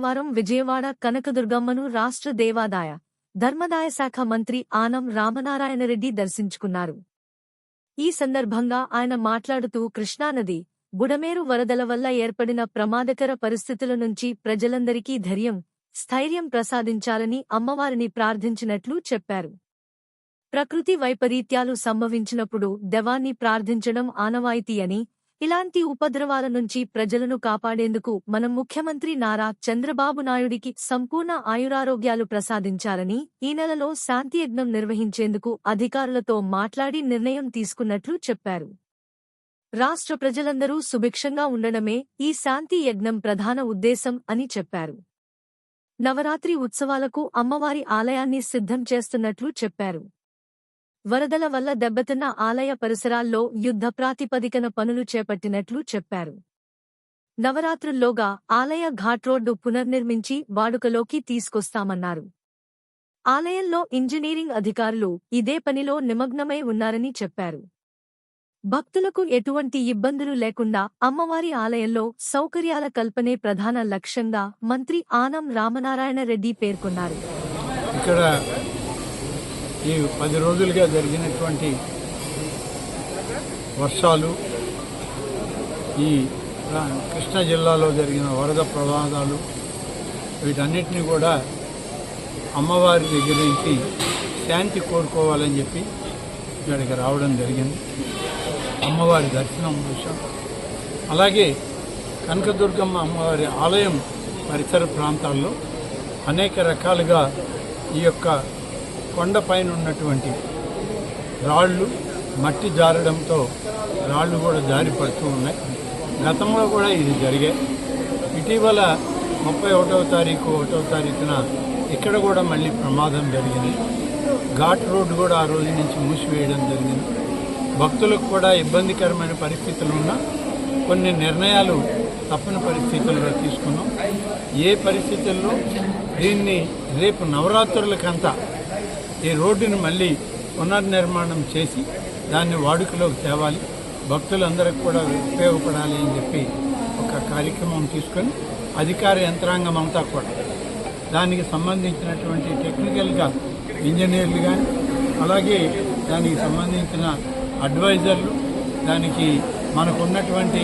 మంగళవారం విజయవాడ కనకదుర్గమ్మను రాష్ట్ర దేవాదాయ ధర్మదాయ శాఖ మంత్రి ఆనం రామనారాయణరెడ్డి దర్శించుకున్నారు. ఈ సందర్భంగా ఆయన మాట్లాడుతూ కృష్ణానది బుడమేరు వరదల వల్ల ఏర్పడిన ప్రమాదకర పరిస్థితుల నుంచి ప్రజలందరికీ ధైర్యం స్థైర్యం ప్రసాదించాలని అమ్మవారిని ప్రార్థించినట్లు చెప్పారు. ప్రకృతి వైపరీత్యాలు సంభవించినప్పుడు దెవాన్ని ప్రార్థించడం ఆనవాయితీ అని ఇలాంటి ఉపద్రవాల నుంచి ప్రజలను కాపాడేందుకు మనం ముఖ్యమంత్రి నారా చంద్రబాబు నాయుడికి సంపూర్ణ ఆయురారోగ్యాలు ప్రసాదించాలని ఈ నెలలో శాంతియజ్ఞం నిర్వహించేందుకు అధికారులతో మాట్లాడి నిర్ణయం తీసుకున్నట్లు చెప్పారు. రాష్ట్ర ప్రజలందరూ సుభిక్షంగా ఉండడమే ఈ శాంతి యజ్ఞం ప్రధాన ఉద్దేశం అని చెప్పారు. నవరాత్రి ఉత్సవాలకు అమ్మవారి ఆలయాన్ని సిద్ధం చేస్తున్నట్లు చెప్పారు. వరదల వల్ల దెబ్బతిన్న ఆలయ పరిసరాల్లో యుద్ధ ప్రాతిపదికన పనులు చేపట్టినట్లు చెప్పారు. నవరాత్రుల్లోగా ఆలయ ఘాట్ రోడ్డు పునర్నిర్మించి వాడుకలోకి తీసుకొస్తామన్నారు. ఆలయంలో ఇంజనీరింగ్ అధికారులు ఇదే పనిలో నిమగ్నమై ఉన్నారని చెప్పారు. భక్తులకు ఎటువంటి ఇబ్బందులు లేకుండా అమ్మవారి ఆలయంలో సౌకర్యాల కల్పనే ప్రధాన లక్ష్యంగా మంత్రి ఆనం రామనారాయణ రెడ్డి పేర్కొన్నారు. ఇక్కడ ఈ పది రోజులుగా జరిగినటువంటి వర్షాలు ఈ రా- కృష్ణా జిల్లాలో జరిగిన వరద ప్రమాదాలు వీటన్నిటిని కూడా అమ్మవారి దగ్గర నుంచి శాంతి కోరుకోవాలని చెప్పి ఇక్కడికి రావడం జరిగింది. అమ్మవారి దర్శనం విషయం అలాగే కనకదుర్గమ్మ అమ్మవారి ఆలయం పరిసర ప్రాంతాల్లో అనేక రకాలుగా ఈ యొక్క కొండపైన ఉన్నటువంటి రాళ్ళు మట్టి జారడంతో రాళ్ళు కూడా జారి పడుతూ ఉన్నాయి. గతంలో కూడా ఇది జరిగాయి. ఇటీవల ముప్పై ఒకటవ తారీఖు ఒకటవ తారీఖున ఇక్కడ కూడా మళ్ళీ ప్రమాదం జరిగింది. ఘాట్ రోడ్డు కూడా ఆ రోజు నుంచి మూసివేయడం జరిగింది. భక్తులకు కూడా ఇబ్బందికరమైన పరిస్థితులు ఉన్నా కొన్ని నిర్ణయాలు తప్పని పరిస్థితుల్లో తీసుకున్నాం. ఏ పరిస్థితుల్లో దీన్ని రేపు నవరాత్రులకంతా ఈ రోడ్డును మళ్ళీ పునర్నిర్మాణం చేసి దాన్ని వాడుకలోకి తేవాలి. భక్తులందరికి కూడా ఉపయోగపడాలి అని చెప్పి ఒక కార్యక్రమం తీసుకొని అధికార యంత్రాంగం అంతా కూడా దానికి సంబంధించినటువంటి టెక్నికల్గా ఇంజనీర్లు కానీ అలాగే దానికి సంబంధించిన అడ్వైజర్లు దానికి మనకు ఉన్నటువంటి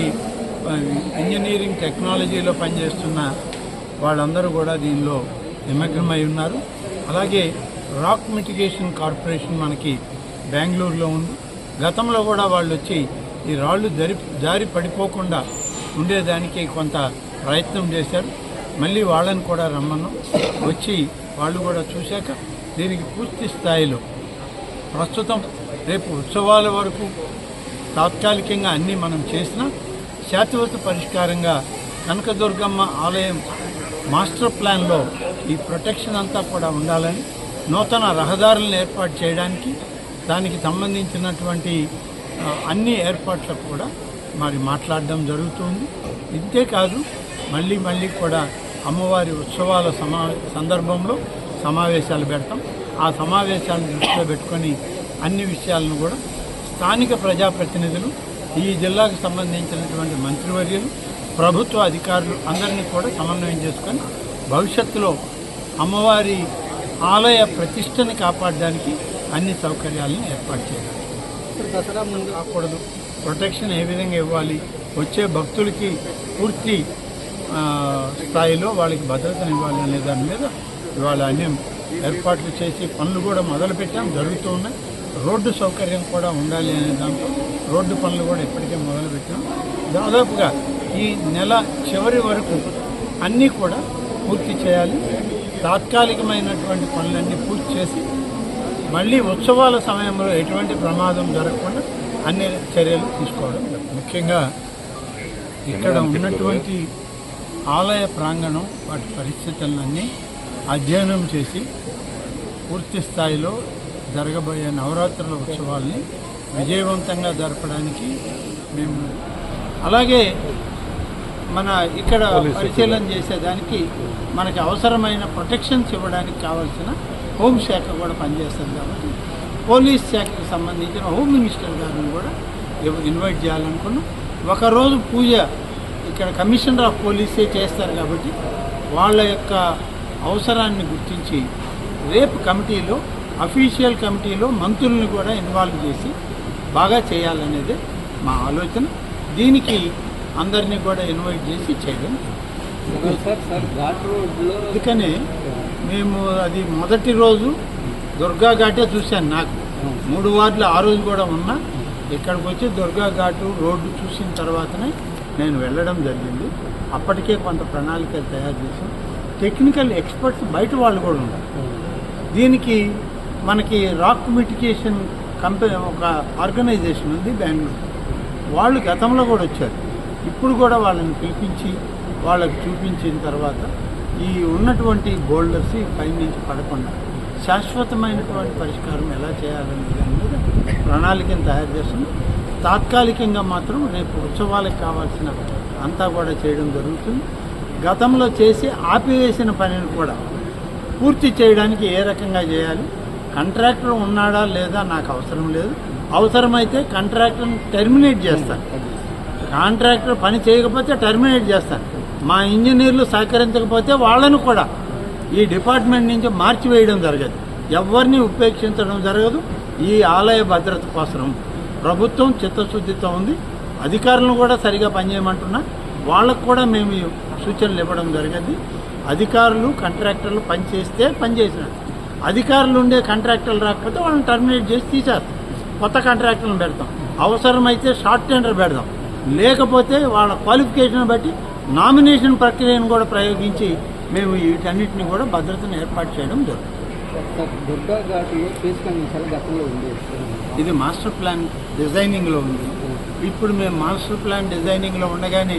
ఇంజనీరింగ్ టెక్నాలజీలో పనిచేస్తున్న వాళ్ళందరూ కూడా దీనిలో నిమగ్నమై ఉన్నారు. అలాగే రాక్ మిటిగేషన్ కార్పొరేషన్ మనకి బెంగళూరులో ఉంది. గతంలో కూడా వాళ్ళు వచ్చి ఈ రాళ్ళు జరి జారి పడిపోకుండా ఉండేదానికి కొంత ప్రయత్నం చేశారు. మళ్ళీ వాళ్ళని కూడా రమ్మన్నాం. వచ్చి వాళ్ళు కూడా చూశాక దీనికి పూర్తి స్థాయిలో ప్రస్తుతం రేపు ఉత్సవాల వరకు తాత్కాలికంగా అన్నీ మనం చేసినా శాశ్వత పరిష్కారంగా కనకదుర్గమ్మ ఆలయం మాస్టర్ ప్లాన్లో ఈ ప్రొటెక్షన్ అంతా కూడా ఉండాలని నూతన రహదారులను ఏర్పాటు చేయడానికి దానికి సంబంధించినటువంటి అన్ని ఏర్పాట్లకు కూడా మరి మాట్లాడడం జరుగుతుంది. ఇంతేకాదు మళ్ళీ మళ్ళీ కూడా అమ్మవారి ఉత్సవాల సమా సందర్భంలో సమావేశాలు పెడతాం. ఆ సమావేశాలను దృష్టిలో పెట్టుకొని అన్ని విషయాలను కూడా స్థానిక ప్రజాప్రతినిధులు ఈ జిల్లాకు సంబంధించినటువంటి మంత్రివర్యులు ప్రభుత్వ అధికారులు అందరినీ కూడా సమన్వయం చేసుకొని భవిష్యత్తులో అమ్మవారి ఆలయ ప్రతిష్టని కాపాడడానికి అన్ని సౌకర్యాలను ఏర్పాటు చేయాలి. దసరా ముందు కాకూడదు ప్రొటెక్షన్ ఏ విధంగా ఇవ్వాలి? వచ్చే భక్తులకి పూర్తి స్థాయిలో వాళ్ళకి భద్రతను ఇవ్వాలి అనే దాని మీద ఇవాళ అన్ని ఏర్పాట్లు చేసి పనులు కూడా మొదలుపెట్టాం. జరుగుతూ ఉన్నాయి. రోడ్డు సౌకర్యం కూడా ఉండాలి అనే దాంతో రోడ్డు పనులు కూడా ఇప్పటికే మొదలుపెట్టాం. దాదాపుగా ఈ నెల చివరి వరకు అన్నీ కూడా పూర్తి చేయాలి. తాత్కాలికమైనటువంటి పనులన్నీ పూర్తి చేసి మళ్ళీ ఉత్సవాల సమయంలో ఎటువంటి ప్రమాదం జరగకుండా అన్ని చర్యలు తీసుకోవడం. ముఖ్యంగా ఇక్కడ ఉన్నటువంటి ఆలయ ప్రాంగణం వాటి పరిస్థితులన్నీ అధ్యయనం చేసి పూర్తి స్థాయిలో జరగబోయే నవరాత్రుల ఉత్సవాల్ని విజయవంతంగా జరపడానికి మేము అలాగే మన ఇక్కడ పరిశీలన చేసేదానికి మనకి అవసరమైన ప్రొటెక్షన్స్ ఇవ్వడానికి కావాల్సిన హోంశాఖ కూడా పనిచేస్తుంది కాబట్టి పోలీస్ శాఖకి సంబంధించిన హోమ్ మినిస్టర్ గారిని కూడా ఇన్వైట్ చేయాలనుకున్నాం. ఒకరోజు పూజ ఇక్కడ కమిషనర్ ఆఫ్ పోలీసే చేస్తారు కాబట్టి వాళ్ళ యొక్క అవసరాన్ని గుర్తించి రేపు కమిటీలో అఫీషియల్ కమిటీలో మంత్రుల్ని కూడా ఇన్వాల్వ్ చేసి బాగా చేయాలనేదే మా ఆలోచన. దీనికి అందరినీ కూడా ఇన్వైట్ చేసి చేయడం అందుకనే మేము అది మొదటి రోజు దుర్గా ఘాటే చూశాను నాకు. మూడు వార్డులు ఆ రోజు కూడా ఉన్నా ఇక్కడికి వచ్చి దుర్గా ఘాటు రోడ్డు చూసిన తర్వాతనే నేను వెళ్ళడం జరిగింది. అప్పటికే కొంత ప్రణాళిక తయారు చేసాం టెక్నికల్ ఎక్స్పర్ట్స్ బయట వాళ్ళు కూడా ఉన్నారు. దీనికి మనకి రాక్ మిటికేషన్ కంపెనీ ఒక ఆర్గనైజేషన్ ఉంది బెంగళూరు. వాళ్ళు గతంలో కూడా వచ్చారు. ఇప్పుడు కూడా వాళ్ళని పిలిపించి వాళ్ళకి చూపించిన తర్వాత ఈ ఉన్నటువంటి బోల్డర్స్ పైనుంచి పడకుండా శాశ్వతమైనటువంటి పరిష్కారం ఎలా చేయాలనే దాని మీద ప్రణాళికను తయారు చేస్తున్నాం. తాత్కాలికంగా మాత్రం రేపు ఉత్సవాలకు కావాల్సిన అంతా కూడా చేయడం జరుగుతుంది. గతంలో చేసి ఆపివేసిన పనిని కూడా పూర్తి చేయడానికి ఏ రకంగా చేయాలి? కాంట్రాక్టర్ ఉన్నాడా లేదా నాకు అవసరం లేదు. అవసరమైతే కాంట్రాక్టర్ని టెర్మినేట్ చేస్తాను కాంట్రాక్టర్ పని చేయకపోతే టర్మినేట్ చేస్తారు. మా ఇంజనీర్లు సహకరించకపోతే వాళ్ళను కూడా ఈ డిపార్ట్మెంట్ నుంచి మార్చివేయడం జరగదు. ఎవరిని ఉపేక్షించడం జరగదు. ఈ ఆలయ భద్రత కోసం ప్రభుత్వం చిత్తశుద్ధితో ఉంది. అధికారులను కూడా సరిగా పనిచేయమంటున్నా. వాళ్ళకు కూడా మేము సూచనలు ఇవ్వడం జరిగింది. అధికారులు కాంట్రాక్టర్లు పనిచేస్తే చేస్తే అధికారులు ఉండే కాంట్రాక్టర్లు రాకపోతే వాళ్ళని టర్మినేట్ చేసి తీసేస్తాం కొత్త కాంట్రాక్టర్లను పెడతాం. అవసరమైతే షార్ట్ టెండర్ పెడదాం. లేకపోతే వాళ్ళ క్వాలిఫికేషన్ బట్టి నామినేషన్ ప్రక్రియను కూడా ప్రయోగించి మేము వీటన్నిటిని కూడా భద్రతను ఏర్పాటు చేయడం జరుగుతుంది. ఇది మాస్టర్ ప్లాన్ డిజైనింగ్లో ఉంది. ఇప్పుడు మేము మాస్టర్ ప్లాన్ డిజైనింగ్లో ఉండగానే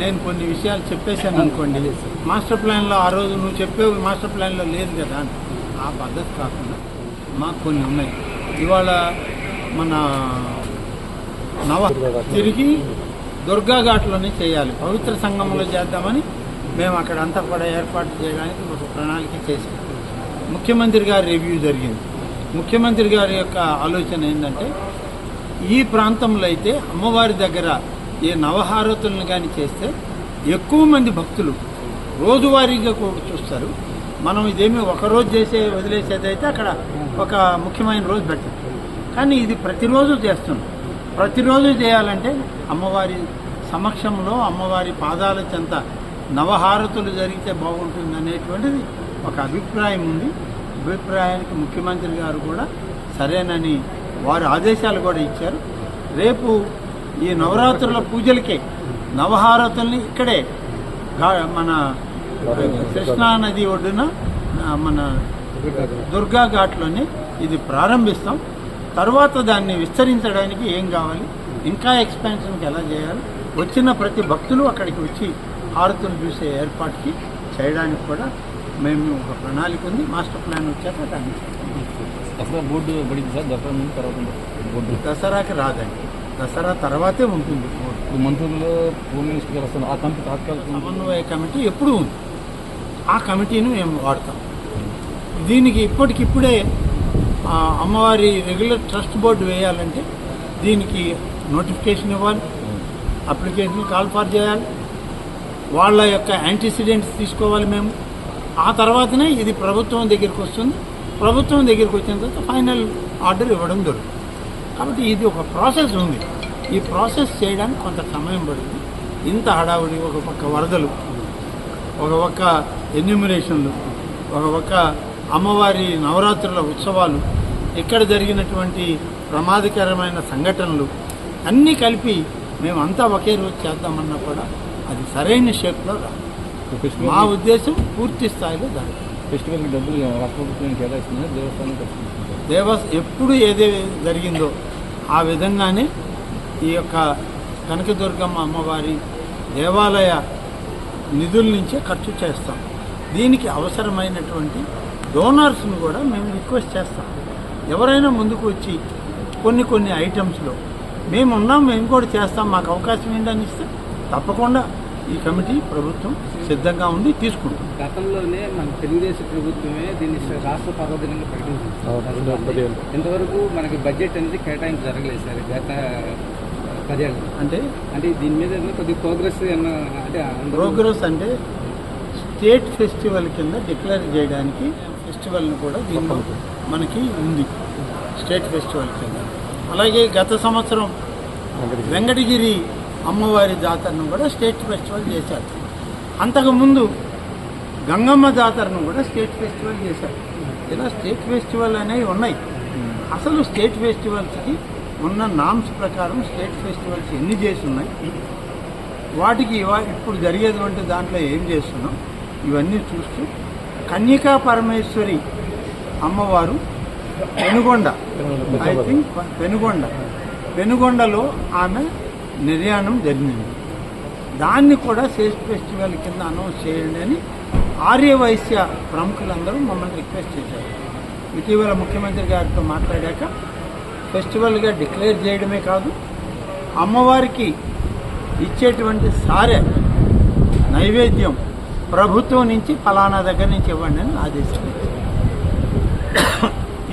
నేను కొన్ని విషయాలు చెప్పేశాను అనుకోండి. మాస్టర్ ప్లాన్లో ఆ రోజు నువ్వు చెప్పేవి మాస్టర్ ప్లాన్లో లేదు కదా. ఆ పద్ధతి కాకుండా మాకు కొన్ని ఉన్నాయి. ఇవాళ మన నవ తిరిగి దుర్గా ఘాట్లోనే చేయాలి. పవిత్ర సంఘంలో చేద్దామని మేము అక్కడ అంతా కూడా ఏర్పాటు చేయడానికి ఒక ప్రణాళిక చేసాం ముఖ్యమంత్రి గారి రివ్యూ జరిగింది. ముఖ్యమంత్రి గారి యొక్క ఆలోచన ఏంటంటే ఈ ప్రాంతంలో అయితే అమ్మవారి దగ్గర ఏ నవహారతులను కానీ చేస్తే ఎక్కువ మంది భక్తులు రోజువారీగా కూడా చూస్తారు. మనం ఇదేమి ఒక రోజు చేసే వదిలేసేది అయితే అక్కడ ఒక ముఖ్యమైన రోజు పెట్టాం. కానీ ఇది ప్రతిరోజు చేస్తున్నాం. ప్రతిరోజు చేయాలంటే అమ్మవారి సమక్షంలో అమ్మవారి పాదాల చెంత నవహారతులు జరిగితే బాగుంటుంది అనేటువంటిది ఒక అభిప్రాయం ఉంది. అభిప్రాయానికి ముఖ్యమంత్రి గారు కూడా సరేనని వారు ఆదేశాలు కూడా ఇచ్చారు. రేపు ఈ నవరాత్రుల పూజలకే నవహారతుల్ని ఇక్కడే మన కృష్ణా నది ఒడ్డున మన దుర్గా ఘాట్లోనే ఇది ప్రారంభిస్తాం. తర్వాత దాన్ని విస్తరించడానికి ఏం కావాలి? ఇంకా ఎక్స్పాన్షన్కి ఎలా చేయాలి? వచ్చిన ప్రతి భక్తులు అక్కడికి వచ్చి హారతులు చూసే ఏర్పాటుకి చేయడానికి కూడా మేము ఒక ప్రణాళిక ఉంది. మాస్టర్ ప్లాన్ వచ్చాక దాన్ని అసలు బోర్డు పడింది సార్? దసరా ముందు తర్వాత బోర్డు? దసరాకి రాదండి. దసరా తర్వాతే ఉంటుంది ఇప్పుడు మంత్రులు హోమ్ మినిస్టర్ గారు వస్తున్నారు. ఆ కంపెనీ తాత్కాలిక సమన్వయ కమిటీ ఎప్పుడూ ఉంది. ఆ కమిటీని మేము వాడతాం. దీనికి ఇప్పటికిప్పుడే అమ్మవారి రెగ్యులర్ ట్రస్ట్ బోర్డు వేయాలంటే దీనికి నోటిఫికేషన్ ఇవ్వాలి. అప్లికేషన్ కాల్ ఫార్ చేయాలి. వాళ్ళ యొక్క యాంటీసిడెంట్స్ తీసుకోవాలి మేము. ఆ తర్వాతనే ఇది ప్రభుత్వం దగ్గరికి వస్తుంది. ప్రభుత్వం దగ్గరికి వచ్చిన తర్వాత ఫైనల్ ఆర్డర్ ఇవ్వడం జరుగుతుంది. కాబట్టి ఇది ఒక ప్రాసెస్ ఉంది. ఈ ప్రాసెస్ చేయడానికి కొంత సమయం పడుతుంది. ఇంత హడావుడి ఒక పక్క వరదలు ఒక పక్క ఎన్యూమినేషన్లు ఒక పక్క అమ్మవారి నవరాత్రుల ఉత్సవాలు ఇక్కడ జరిగినటువంటి ప్రమాదకరమైన సంఘటనలు అన్నీ కలిపి మేమంతా ఒకే రోజు చేద్దామన్నా కూడా అది సరైన షేప్లో రాదు. మా ఫెస్టివల్ ఉద్దేశం పూర్తి స్థాయిలో జరగదు. ఫెస్టివల్కి డబ్బులు రాష్ట్ర ప్రభుత్వం కేటాయిస్తుంది దేవస్థానం దేవస్ ఎప్పుడు ఏదే జరిగిందో ఆ విధంగానే ఈ యొక్క కనకదుర్గమ్మ అమ్మవారి దేవాలయ నిధుల నుంచే ఖర్చు చేస్తాం. దీనికి అవసరమైనటువంటి డోనర్స్ని కూడా మేము రిక్వెస్ట్ చేస్తాం. ఎవరైనా ముందుకు వచ్చి కొన్ని కొన్ని ఐటమ్స్లో మేము ఉన్నాం మేము కూడా చేస్తాం. మాకు అవకాశం ఏంటని ఇస్తే తప్పకుండా ఈ కమిటీ ప్రభుత్వం సిద్ధంగా ఉంది తీసుకుంటాం గతంలోనే మన తెలుగుదేశం ప్రభుత్వమే దీన్ని రాష్ట్ర పర్వదినంగా ప్రకటించింది ఇంతవరకు మనకి బడ్జెట్ అనేది కేటాయింపు జరగలేదు సార్ గత పదేళ్ళు. అంటే? అంటే దీని మీద కొద్దిగా ప్రోగ్రెస్ ఏమన్నా అంటే ప్రోగ్రెస్ అంటే స్టేట్ ఫెస్టివల్ కింద డిక్లేర్ చేయడానికి ఫెస్టివల్ని కూడా దీనిలో మనకి ఉంది. స్టేట్ ఫెస్టివల్ కింద. అలాగే గత సంవత్సరం వెంకటగిరి. అమ్మవారి జాతరను కూడా స్టేట్ ఫెస్టివల్ చేశారు. అంతకుముందు గంగమ్మ జాతరను కూడా స్టేట్ ఫెస్టివల్ చేశారు. ఇలా స్టేట్ ఫెస్టివల్ అనేవి ఉన్నాయి. అసలు స్టేట్ ఫెస్టివల్స్కి ఉన్న నామ్స్ ప్రకారం స్టేట్ ఫెస్టివల్స్ ఎన్ని చేసి ఉన్నాయి? వాటికి ఇవా- ఇప్పుడు జరిగేటువంటి దాంట్లో ఏం చేస్తున్నాం? ఇవన్నీ చూస్తూ కన్యకా పరమేశ్వరి అమ్మవారు పెనుగొండ. I think Penugonda. పెనుగొండలో ఆమె నిర్యాణం జరిగింది. దాన్ని కూడా స్టేట్ ఫెస్టివల్ కింద అనౌన్స్ చేయండి అని ఆర్యవైశ్య ప్రముఖులందరూ మమ్మల్ని రిక్వెస్ట్ చేశారు. ఇటీవల ముఖ్యమంత్రి గారితో మాట్లాడాక ఫెస్టివల్గా డిక్లేర్ చేయడమే కాదు అమ్మవారికి ఇచ్చేటువంటి సారె నైవేద్యం ప్రభుత్వం నుంచి ఫలానా దగ్గర నుంచి ఇవ్వండి అని ఆదేశం ఇచ్చారు.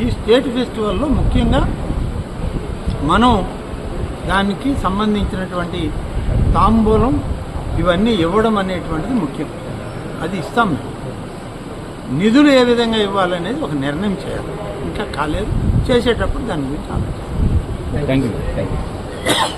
ఈ స్టేట్ ఫెస్టివల్లో ముఖ్యంగా మనం దానికి సంబంధించినటువంటి తాంబూలం ఇవన్నీ ఇవ్వడం అనేటువంటిది ముఖ్యం. అది ఇస్తాం నిధులు ఏ విధంగా ఇవ్వాలనేది ఒక నిర్ణయం చేయాలి. ఇంకా కాలేదు. చేసేటప్పుడు దాని గురించి ఆలోచిస్తాం. Thank you thank you